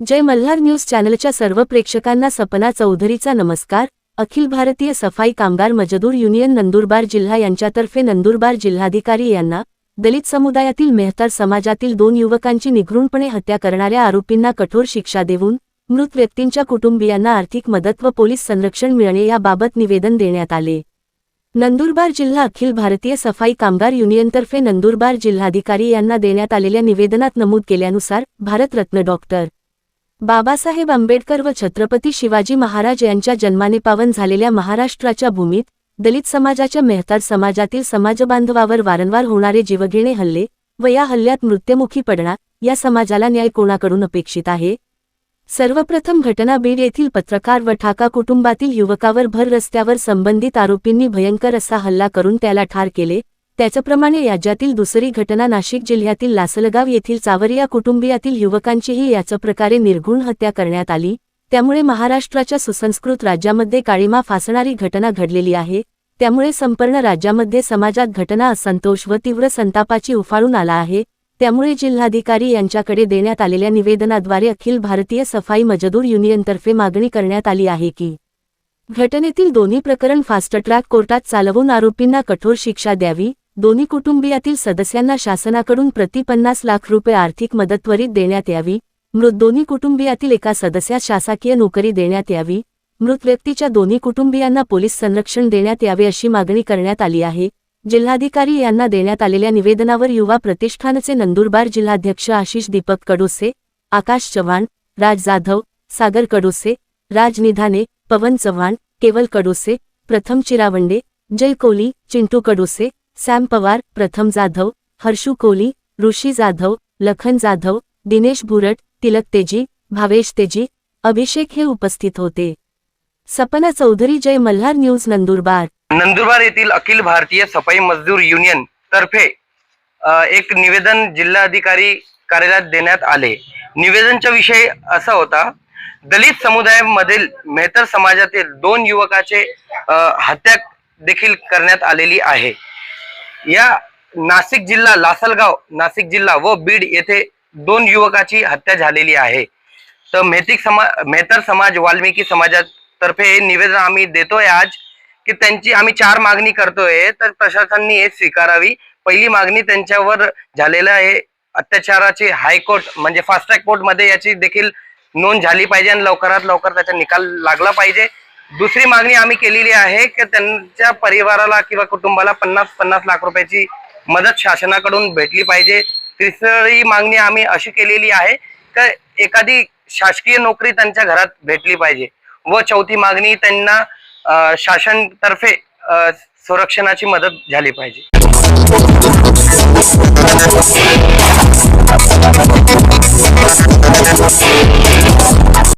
जय Malhar news चॅनलच्या सर्व प्रेक्षकांना सपना चौधरीचा नमस्कार. अखिल भारतीय सफाई कामगार मजदूर युनियन नंदुरबार जिल्हा यांच्यातर्फे नंदुरबार जिल्हाधिकारी यांना दलित समुदायातील मेहतर समाजातील दोन युवकांची निघृणपणे हत्या करणाऱ्या आरोपींना कठोर शिक्षा देऊन मृत व्यक्तींच्या कुटुंबियांना आर्थिक मदत व पोलीस संरक्षण मिळणे याबाबत निवेदन देण्यात आले. नंदुरबार जिल्हा अखिल भारतीय सफाई कामगार युनियनतर्फे नंदुरबार जिल्हाधिकारी यांना देण्यात आलेल्या निवेदनात नमूद केल्यानुसार भारतरत्न डॉक्टर बाबासाहेब आंबेडकर व छत्रपती शिवाजी महाराज यांच्या जन्माने पावन झालेल्या महाराष्ट्राच्या भूमीत दलित समाजाच्या मेहतार समाजातील समाजबांधवावर वारंवार होणारे जीवघेणे हल्ले व या हल्ल्यात मृत्युमुखी पडणार या समाजाला न्याय कोणाकडून अपेक्षित आहे? सर्वप्रथम घटना बीड येथील पत्रकार व ठाका कुटुंबातील युवकावर भर रस्त्यावर संबंधित आरोपींनी भयंकर असा हल्ला करून त्याला ठार केले त्याचप्रमाणे राज्यातील दुसरी घटना नाशिक जिल्ह्यातील लासलगाव येथील चावरिया कुटुंबियातील युवकांचीही याच प्रकारे निर्घुण हत्या करण्यात आली. त्यामुळे महाराष्ट्राच्या सुसंस्कृत राज्यामध्ये काळीमा फासणारी घटना घडलेली आहे. त्यामुळे संपूर्ण राज्यामध्ये समाजात घटना असंतोष व तीव्र संतापाची उफाळून आला आहे. त्यामुळे जिल्हाधिकारी यांच्याकडे देण्यात आलेल्या निवेदनाद्वारे अखिल भारतीय सफाई मजदूर युनियनतर्फे मागणी करण्यात आली आहे की घटनेतील दोन्ही प्रकरण फास्ट ट्रॅक कोर्टात चालवून आरोपींना कठोर शिक्षा द्यावी. दोन्ही कुटुंबियातील सदस्यांना शासनाकडून प्रति पन्नास लाख रुपये आर्थिक मदत त्वरित देण्यात यावी. मृत दोन्ही कुटुंबियातील एका सदस्यास शासकीय नोकरी देण्यात यावी. मृत व्यक्तीच्या दोन्ही कुटुंबियांना पोलीस संरक्षण देण्यात यावे अशी मागणी करण्यात आली आहे. जिल्हाधिकारी यांना देण्यात आलेल्या निवेदनावर युवा प्रतिष्ठानचे नंदुरबार जिल्हाध्यक्ष आशिष दीपक कडोसे आकाश चव्हाण राज जाधव सागर कडोसे राज निधाने पवन चव्हाण केवल कडोसे प्रथम चिरावंडे जय कोहली चिंटू कडोसे सॅम पवार प्रथम जाधव हर्षू कोहली ऋषी जाधव लखन जाधव दिनेश भुरट तिलक तेजी भावेश तेजी अभिषेक हे उपस्थित होते. सपना चौधरी जय मल्हार न्यूज नंदुरबार. नंदुरबार येथील अखिल भारतीय सफाई मजदूर युनियन तर्फे एक निवेदन जिल्हाधिकारी कार्यालयात देण्यात आले. निवेदनचा विषय असा होता दलित समुदायामधील मेहतर समाजातील दोन युवकाचे हत्या देखील करण्यात आलेली आहे. या नाशिक जिल्हा लासलगाव नाशिक जिल्हा व बीड येथे दोन युवकाची हत्या झालेली आहे. तर मेहतिक समा मेहतर समाज वाल्मिकी समाजातर्फे हे निवेदन आम्ही देतोय आज की त्यांची आम्ही चार मागणी करतोय. तर प्रशासनाने हे स्वीकारावी. पहिली मागणी त्यांच्यावर झालेलं आहे. अत्याचाराची हायकोर्ट म्हणजे फास्ट ट्रॅक कोर्टमध्ये याची देखील नोंद झाली पाहिजे आणि लवकरात लवकर त्याचा निकाल लागला पाहिजे. दुसरी मागणी आम्ही केलेली आहे की त्यांच्या परिवाराला किंवा कुटुंबाला पन्नास पन्नास लाख रुपयाची मदत शासनाकडून भेटली पाहिजे. तिसरी मागणी आम्ही अशी केलेली आहे की एखादी शासकीय नोकरी त्यांच्या घरात भेटली पाहिजे व चौथी मागणी त्यांना शासनतर्फे संरक्षणाची मदत झाली पाहिजे.